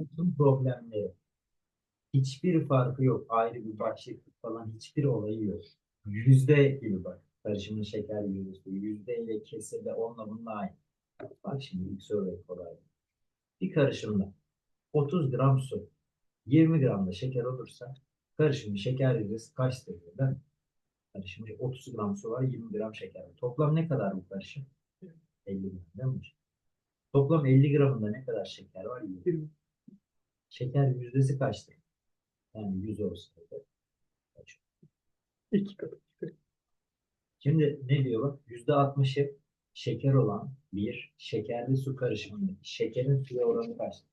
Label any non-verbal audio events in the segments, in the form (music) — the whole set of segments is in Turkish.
Bütün problemleri hiçbir farkı yok. Ayrı bir başlık falan hiçbir olayı yok. Yüzde gibi bak. Karışımın şeker yüzdesi. Yüzde ile kesir de onunla bununla aynı. Bak şimdi ilk soru kolay. Bir karışımda 30 gram su, 20 gram da şeker olursa karışımın şeker yüzdesi diyor, Değil mi? Karışımda 30 gram su var, 20 gram şeker var. Toplam ne kadar bu karışım? 50 gram değil mi? Toplam 50 gramında ne kadar şeker var? 20. Şeker yüzdesi kaçtır? Yani 100 olsaydı. kaç? İki katı. Şimdi ne diyor bak? %60'ı şeker olan bir şekerli su karışımındaki şekerin suya oranı kaçtır?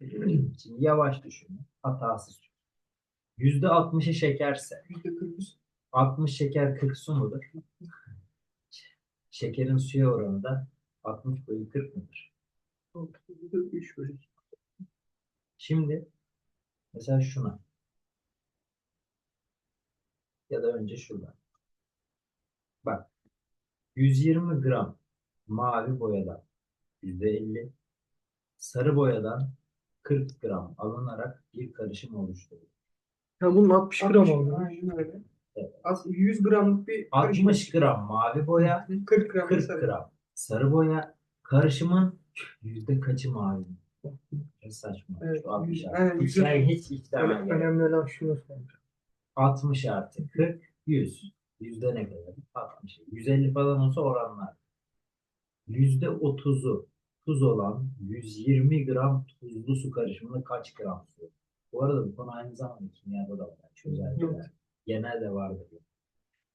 (clears throat) Şimdi yavaş düşünün. Hatasız düşün. %60'ı şekerse Yüzde kırk üç. 60 şeker 40 su mudur? Şekerin suya oranı da 60 bölü 40 mıdır? Yüzde üç bölü. Şimdi mesela şuna ya da önce şurada. Bak 120 gram mavi boyadan %50 sarı boyadan 40 gram alınarak bir karışım oluşturulur. Ya bunun 60 gram 60 oldu. Aynen öyle. Evet. Az 100 gramlık bir karışım. 60 gram mavi boya 40 gram 40 sarı. gram sarı boya karışımın yüzde kaçı mavi? Saçma. Evet, Şu 60 yüz- artı. aynen, yani hiç iddia Evet, önemli olan şunu sormuş. 60 artı 40, 100. Yüzde ne kadar? 60. 150 falan olsa oranlar. Yüzde 30'u tuz olan 120 gram tuzlu su karışımında kaç gram su? Bu arada bu konu aynı zamanda kimyada da var. Çözeltiler. Genelde vardır.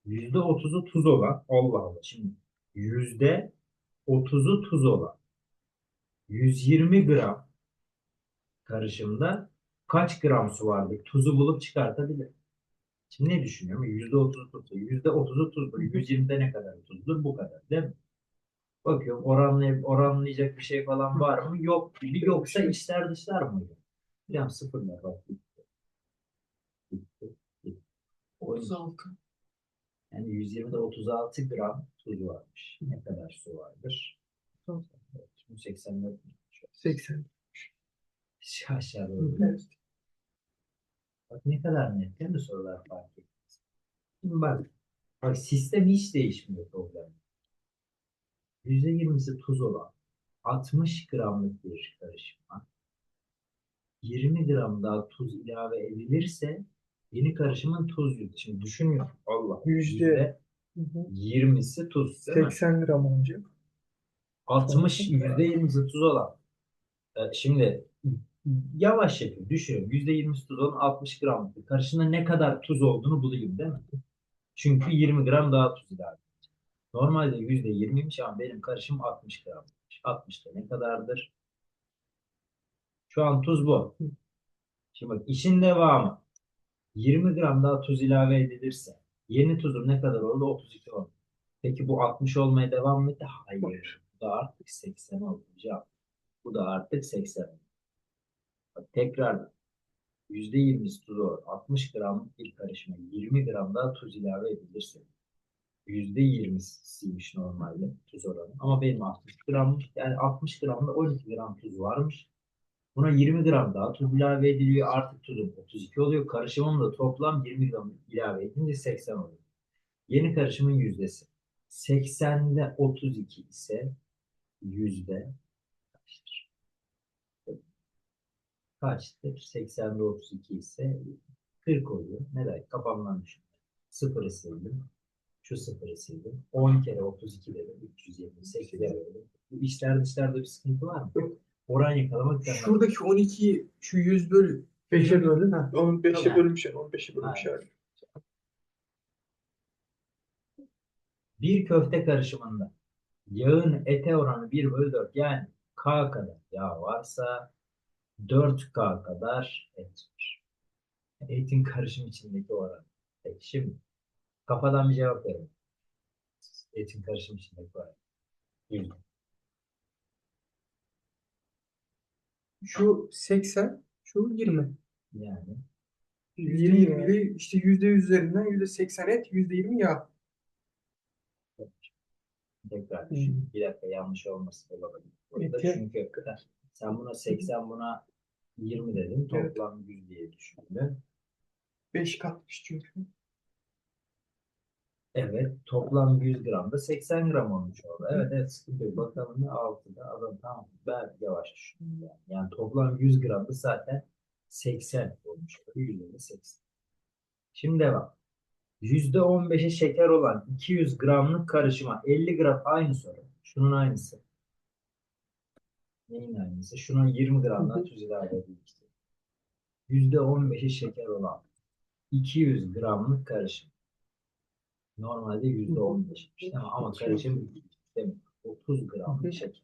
Yüzde 30'u tuz olan Allah Allah. Şimdi yüzde 30'u tuz olan 120 gram karışımda kaç gram su vardır? Tuzu bulup çıkartabilir. Şimdi ne düşünüyorum? %30 tuzlu. %30'u tuzlu. 120'de ne kadar tuzlu? Bu kadar değil mi? Bakıyorum oranlay oranlayacak bir şey falan var mı? Yok. Bir yoksa içler dışlar mı? Hocam sıfırlar bak. Gitti. Gitti. Gitti. 36. Yani 120'de 36 gram tuz varmış. Ne kadar su vardır? 36. 84 mi? 80. Şu aşağı doğru. Evet. Bak ne kadar net değil mi sorular fark etmez. Şimdi bak, bak sistem hiç değişmiyor problem. %20'si tuz olan 60 gramlık bir karışıma 20 gram daha tuz ilave edilirse yeni karışımın tuz yüzde. Şimdi düşünüyorum. Allah. Yüzde- hı. 20'si tuz değil mi? 80 gram olacak. 60 %20'si tuz olan. e, şimdi yavaş yapayım. Düşünüyorum. %20'si tuz olan 60 gramlık bir karışımda ne kadar tuz olduğunu bulayım değil mi? Çünkü 20 gram daha tuz ilave. Normalde %20'ymiş ama benim karışım 60 gram. 60 da ne kadardır? Şu an tuz bu. Şimdi bak işin devamı. 20 gram daha tuz ilave edilirse yeni tuzum ne kadar oldu? 32 oldu. Peki bu 60 olmaya devam mı etti? Hayır. Da artık 80 oldu. Bu da artık 80 oldu. Bak tekrar %20'si tuz olur. 60 gramlık bir karışıma 20 gram daha tuz ilave edilirse %20'siymiş normalde tuz oranı. Ama benim 60 gramlık yani 60 gramda 12 gram tuz varmış. Buna 20 gram daha tuz ilave ediliyor. Artık tuzum 32 oluyor. Karışımım da toplam 20 gram ilave edince 80 oluyor. Yeni karışımın yüzdesi. 80'de 32 ise yüzde kaçtır? Kaçtır? 80'de 32 ise 40 oluyor. Neden? Kafamdan düşün. Sıfırı sildim. Şu sıfırı sildim. 10 kere 32 dedim. 328 dedim. Bu içler dışlarda bir sıkıntı var mı? Oran yakalamak için. Şuradaki 12'yi şu 100 bölü 5'e böldün ha. Onun 5'e Tamam. bölmüş yani. 15'e bölmüş yani. Bir köfte karışımında yağın ete oranı 1 bölü 4 yani K kadar yağ varsa 4K kadar et var. Etin karışım içindeki oranı. Peki şimdi kafadan bir cevap verin. Etin karışım içindeki oranı. Yüzde. Şu 80, şu 20. Yani %20 ile işte %100 üzerinden %80 et, %20 yağ. Tekrar düşün. Bir dakika yanlış olması olabilir. Burada Eti- çünkü sen buna 80 buna 20 dedim. Evet. Toplam 100 diye düşündüm. 5 katmış çünkü. Evet. Toplam 100 gram da 80 gram olmuş oldu. Evet evet sıkıntı yok. Bakalım ne 6'da adam tamam. Ben yavaş düşündüm. Yani, yani toplam 100 gram da zaten 80 olmuş. 100'de 80. Şimdi devam. %15'e şeker olan 200 gramlık karışıma 50 gram aynı soru. Şunun aynısı. Neyin aynısı? Şuna 20 gramdan tuz ilave edilmiş. %15'e şeker olan 200 gramlık karışım. Normalde %15'miş değil mi? Ama karışım demek 30 gramlık şeker.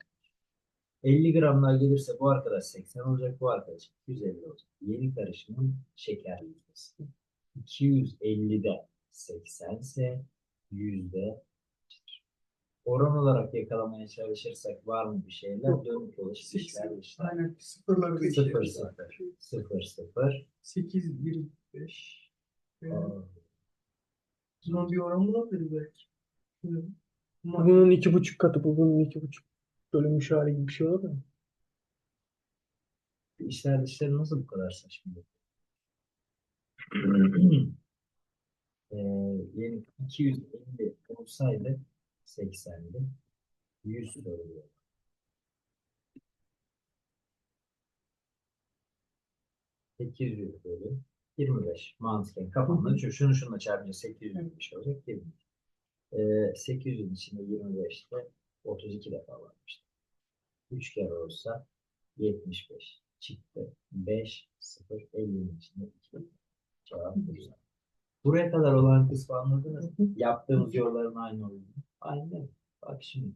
50 gramlar gelirse bu arkadaş 80 olacak, bu arkadaş 250 olacak. Yeni karışımın şeker yüzdesi. 250'de 80 ise yüzde oran olarak yakalamaya çalışırsak var mı bir şeyler? Yok. Dönük dolaşık işler işler. Aynen sıfırları da 0 işleriz. 0 0 0 8, 25. Ee, Aa, Bunun bir oranı bulabiliriz belki. Bunun iki buçuk katı, bu bunun iki buçuk bölünmüş hali gibi bir şey olur mu? İşler dışları nasıl bu kadar saçma? (clears throat) Ee, yeni 250 olsaydı 80'di. 100 soruluyor. ...800 bölü 25 mantıken kafamda şu şunu şununla çarpınca 825 olacak 20. Ee, 800'ün içinde 25'te 32 defa varmış. 3 kere olsa 75 çıktı. 5, 0, 50'nin içinde 2. Cevap güzel. Buraya kadar olan kısmı anladınız mı? Yaptığımız yolların aynı olduğunu. Aynı. Bak şimdi.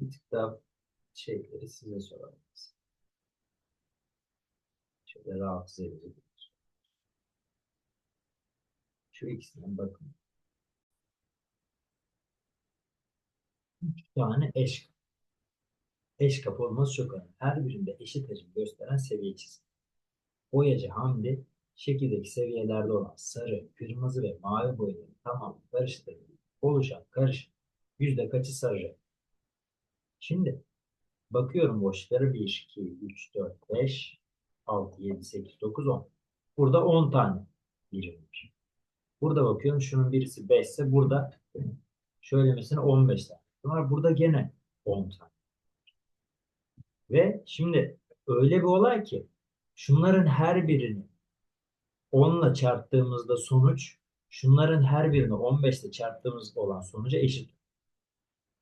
Bir tık daha şeyleri size soralım. Şöyle rahatsız soru. Şu ikisinden bakın. Üç tane eş. Eş kapı olması çok önemli. Her birinde eşit hacim gösteren seviye çizgi. Boyacı Hamdi şekildeki seviyelerde olan sarı, kırmızı ve mavi boyaları tamam karıştırıp oluşan karışım yüzde kaçı sarı? Şimdi bakıyorum boşluklara 1, 2, 3, 4, 5, 6, 7, 8, 9, 10. Burada 10 tane birim var. Burada bakıyorum şunun birisi 5 ise burada şöylemesine 15 tane var. Burada gene 10 tane. Ve şimdi öyle bir olay ki şunların her birini 10 ile çarptığımızda sonuç şunların her birini 15 ile çarptığımız olan sonuca eşit.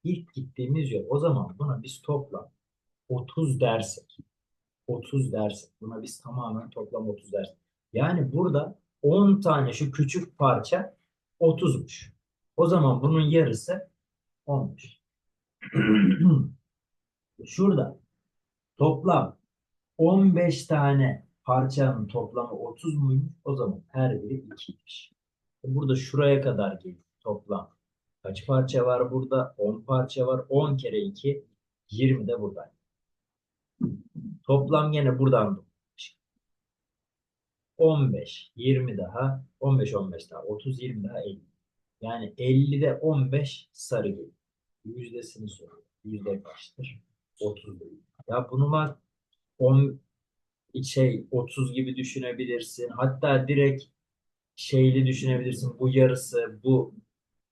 İlk gittiğimiz yol. O zaman buna biz toplam 30 dersek 30 dersek buna biz tamamen toplam 30 dersek. Yani burada 10 tane şu küçük parça 30'muş. O zaman bunun yarısı 15. (clears throat) Şurada toplam 15 tane parçanın toplamı 30 muymuş? O zaman her biri 2'ymiş. Burada şuraya kadar geliyor toplam. Kaç parça var burada? 10 parça var. 10 kere 2 20 de buradan. Toplam gene buradan doğmuş. 15, 20 daha, 15, 15 daha, 30, 20 daha 50. Yani 50'de 15 sarı geliyor. Yüzdesini soruyor. Yüzde kaçtır? 30 değil. Ya bunu bak 10 şey 30 gibi düşünebilirsin. Hatta direkt şeyli düşünebilirsin. Bu yarısı, bu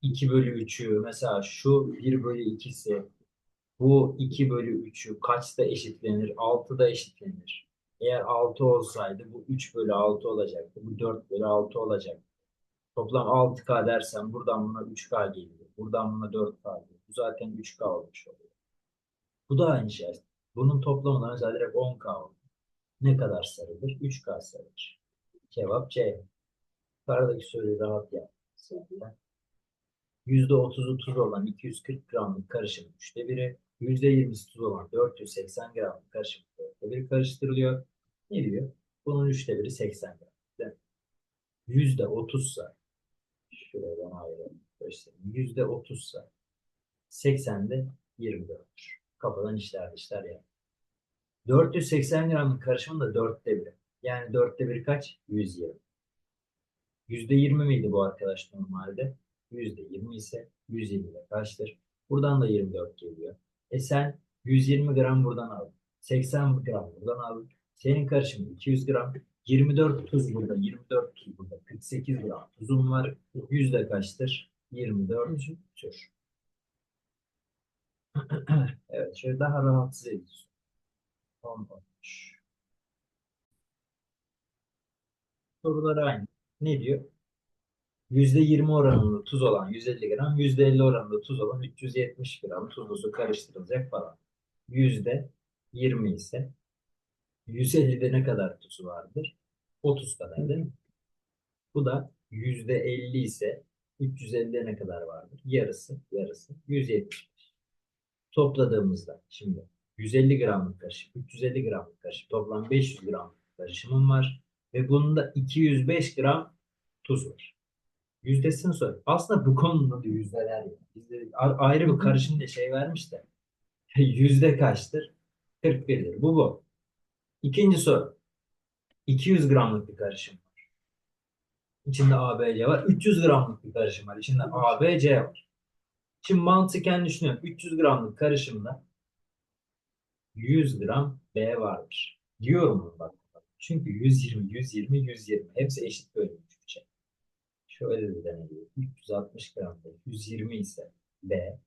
2 bölü 3'ü mesela şu 1 bölü 2'si bu 2 bölü 3'ü kaçta eşitlenir? 6'da eşitlenir. Eğer 6 olsaydı bu 3 bölü 6 olacaktı. Bu 4 bölü 6 olacaktı. Toplam 6K dersen buradan buna 3K geliyor. Buradan buna 4K geliyor. Bu zaten 3K olmuş oluyor. Bu da aynı şey. Bunun toplamından mesela direkt 10K oldu. Ne kadar sarılır? 3K sarılır. Cevap C. Yukarıdaki soruyu rahat yap. Zaten. %30'u tuz olan 240 gramlık karışım üçte biri, %20'si tuz olan 480 gramlık karışım dörtte biri karıştırılıyor. Ne diyor? Bunun üçte biri 80 gram. Değil mi? %30 sa şuraya bana ayıralım. Göstereyim. %30 sa 80'de 24'tür. Kafadan işler işler yani. 480 gramlık karışımın da dörtte biri. Yani dörtte biri kaç? 120. %20 miydi bu arkadaş normalde? %20 ise 120 de kaçtır? Buradan da 24 geliyor. E sen 120 gram buradan al. 80 gram buradan al. Senin karışımın 200 gram. 24 tuz burada. 24 tuz burada. 48 gram tuzum var. Yüzde kaçtır? 24 tür. (clears throat) evet şöyle daha rahatsız edici. 13. Sorular aynı. Ne diyor? %20 oranında tuz olan 150 gram, %50 oranında tuz olan 370 gram tuzlu su karıştırılacak falan. %20 ise 150'de ne kadar tuzu vardır? 30 kadar değil mi? Bu da %50 ise 350'de ne kadar vardır? Yarısı, yarısı 170. Topladığımızda şimdi 150 gramlık karışım, 350 gramlık karışım, toplam 500 gramlık karışımım var ve bunda 205 gram tuz var. Yüzdesini sor. Aslında bu konunun adı yüzdeler ya. Bizde a- ayrı bir karışım diye şey vermiş de. (laughs) Yüzde kaçtır? 41'dir. Bu bu. İkinci soru. 200 gramlık bir karışım var. İçinde ABC var. 300 gramlık bir karışım var. İçinde ABC var. Şimdi mantıken düşünüyorum. 300 gramlık karışımda 100 gram B vardır. Diyorum bunu bak. Çünkü 120, 120, 120. Hepsi eşit bölünmüş bir şey. Şöyle bir deneyelim. 360 gramda 120 ise B.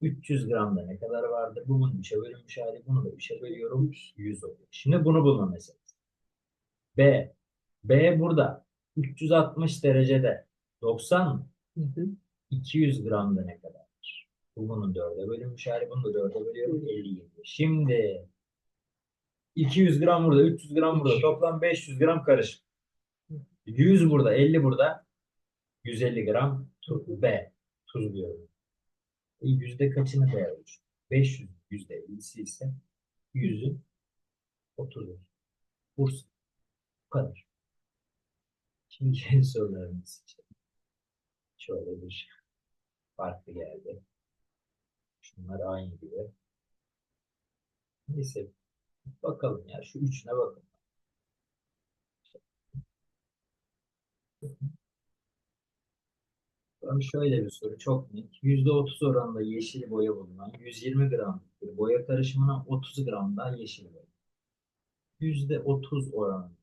300 gramda ne kadar vardır? Bu bunun 3'e bölünmüş hali. Bunu da 3'e bölüyorum. 100 oluyor. Şimdi bunu bulma meselesi. B. B burada 360 derecede 90 mı? Hı hı. 200 gramda ne kadardır? Bu bunun 4'e bölünmüş hali. Bunu da 4'e bölüyorum. 50 geliyor. Şimdi 200 gram burada, 300 gram burada. Toplam 500 gram karışık. 100 burada, 50 burada. 150 gram tu- B. Tuz diyorum. E, yüzde kaçını B oluştu? 500 yüzde 50'si ise 100'ün 30'u. Bursa. Bu kadar. Şimdi yeni (laughs) sorularımız için. Şöyle bir farklı geldi. Şunlar aynı gibi. Neyse. Bakalım ya. Şu üçüne bakın. Sonra şöyle bir soru. Çok net. %30 oranında yeşil boya bulunan 120 gram bir boya karışımına 30 gram daha yeşil boya. %30 oranında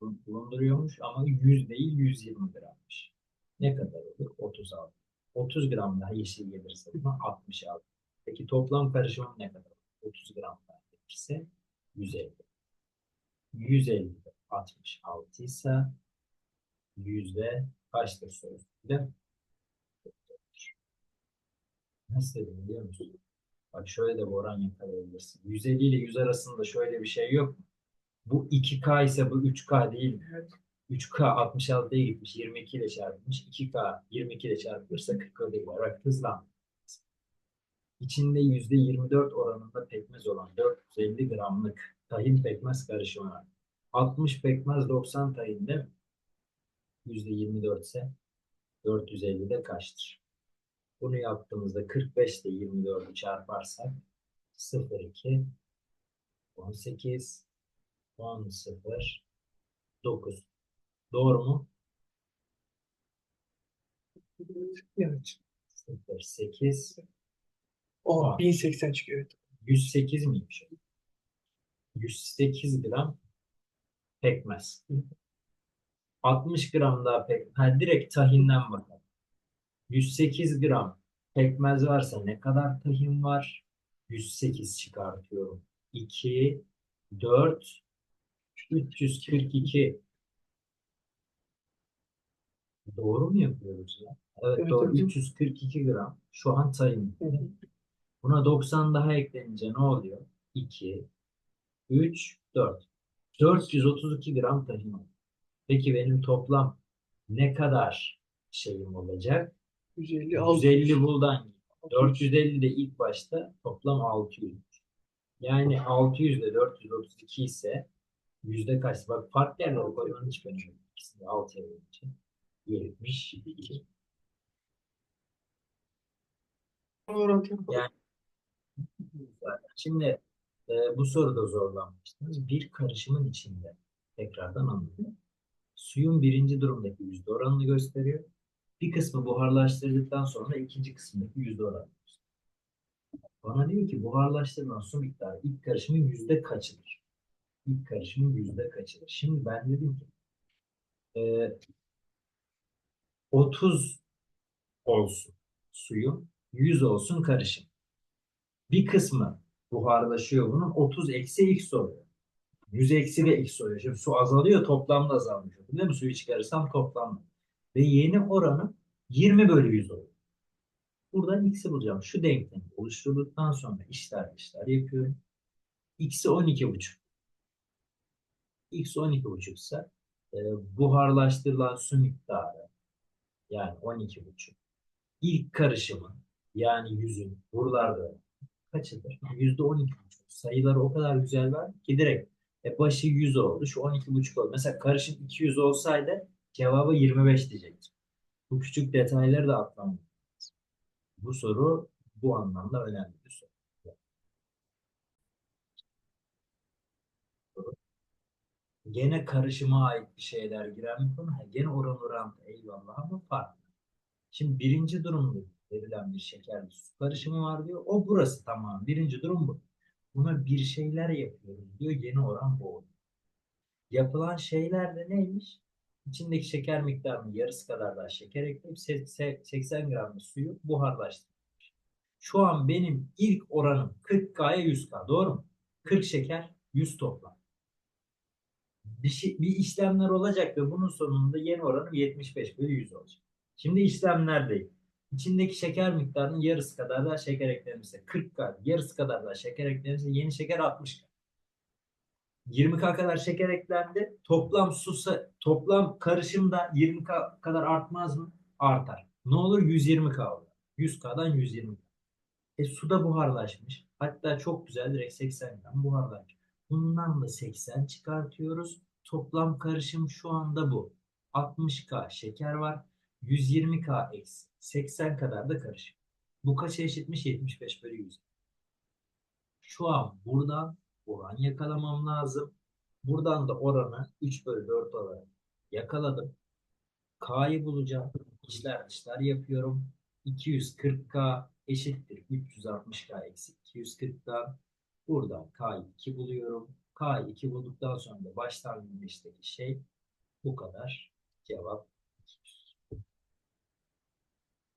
bulunduruyormuş ama 100 değil 120 grammış. Ne kadar olur? 36. 30 gram daha yeşil gelirse buna 66. Peki toplam karışımım ne kadar olur? 30 gram gelirse 150. 150 66 ise yüzde kaçtır sorusu? Değil mi? Nasıl dedim biliyor musun? Bak şöyle de bir oran yakalayabilirsin. 150 ile 100 arasında şöyle bir şey yok mu? Bu 2K ise bu 3K değil mi? Evet. 3K 66'ya gitmiş, 22 ile çarpılmış. 2K 22 ile çarpılırsa 40 ödül var. Bak hızlan. İçinde %24 oranında pekmez olan 450 gramlık tahin pekmez karışımı var. 60 pekmez 90 tahin değil mi? %24 ise 450'de kaçtır? Bunu yaptığımızda 45 ile 24'ü çarparsak 0,2 18 10 0 9 Doğru mu? Evet. 0 8 O Aa. 1080 çıkıyor. Evet. 108 miymiş? 108 gram pekmez. 60 gram daha pekmez. Ha, direkt tahinden bakalım. 108 gram pekmez varsa ne kadar tahin var? 108 çıkartıyorum. 2, 4, 342. Doğru mu yapıyoruz ya? Evet, Evet, doğru. hocam. 342 gram. Şu an tahin. Buna 90 daha eklenince ne oluyor? 2, 3, 4. 432 gram tahin var. Peki benim toplam ne kadar şeyim olacak? 150 150 buldan 450 de ilk başta toplam 600. Yani 600 ile 432 ise yüzde kaç? Bak farklı yerlere koymanın hiç önemi yok. İkisini de 6'ya bölünce 72. Orantı yapalım. Yani Şimdi e, bu soruda zorlanmıştınız. Bir karışımın içinde tekrardan anladım. Suyun birinci durumdaki yüzde oranını gösteriyor. Bir kısmı buharlaştırdıktan sonra ikinci kısmındaki yüzde oranını gösteriyor. Bana diyor ki buharlaştırılan su miktarı ilk karışımın yüzde kaçıdır? ilk karışımın yüzde kaçıdır? Şimdi ben dedim ki e, 30 olsun suyu, 100 olsun karışım. Bir kısmı buharlaşıyor bunun. 30 eksi x oluyor. 100 eksi de x oluyor. Şimdi su azalıyor toplamda azalmış oluyor. Değil mi? Suyu çıkarırsam toplamda. Ve yeni oranı 20 bölü 100 oluyor. Buradan x'i bulacağım. Şu denklemi oluşturduktan sonra işler işler yapıyorum. x'i 12,5. x 12,5 ise e, buharlaştırılan su miktarı yani 12,5. İlk karışımı yani yüzün buralarda kaçıdır? Yüzde 12,5. Sayıları o kadar güzel var ki direkt e, başı 100 oldu. Şu 12,5 oldu. Mesela karışım 200 olsaydı cevabı 25 diyecektim. Bu küçük detayları da atlamayın. Bu soru bu anlamda önemli bir soru. Gene karışıma ait bir şeyler giren bir konu. Gene oran orantı eyvallah ama farklı. Şimdi birinci durumda verilen bir şeker bir su karışımı var diyor. O burası tamam. Birinci durum bu. Buna bir şeyler yapıyoruz diyor. Yeni oran bu oluyor. Yapılan şeyler de neymiş? İçindeki şeker miktarının yarısı kadar daha şeker ekleyip se- se- 80 gram suyu buharlaştırmış. Şu an benim ilk oranım 40K'ya 100K. Doğru mu? 40 şeker, 100 toplam. Bir, şey, bir işlemler olacak ve bunun sonunda yeni oranım 75 bölü 100 olacak. Şimdi işlemlerdeyim. İçindeki şeker miktarının yarısı kadar daha şeker eklenirse 40K, yarısı kadar daha şeker eklenirse yeni şeker 60K. 20K kadar şeker eklendi. Toplam su sa- toplam karışımda 20K kadar artmaz mı? Artar. Ne olur? 120K olur. 100K'dan 120K. E suda buharlaşmış. Hatta çok güzel direkt 80 gram buharlaşmış. Bundan da 80 çıkartıyoruz. Toplam karışım şu anda bu. 60K şeker var. 120K eksi 80 kadar da karışım. Bu kaça eşitmiş? 75 bölü 100. Şu an buradan oran yakalamam lazım. Buradan da oranı 3 bölü 4 olarak yakaladım. K'yı bulacağım. İşler dışlar yapıyorum. 240K eşittir 360K eksi 240'dan. Buradan K'yı 2 buluyorum. K'yı 2 bulduktan sonra da başlangıçtaki şey bu kadar. Cevap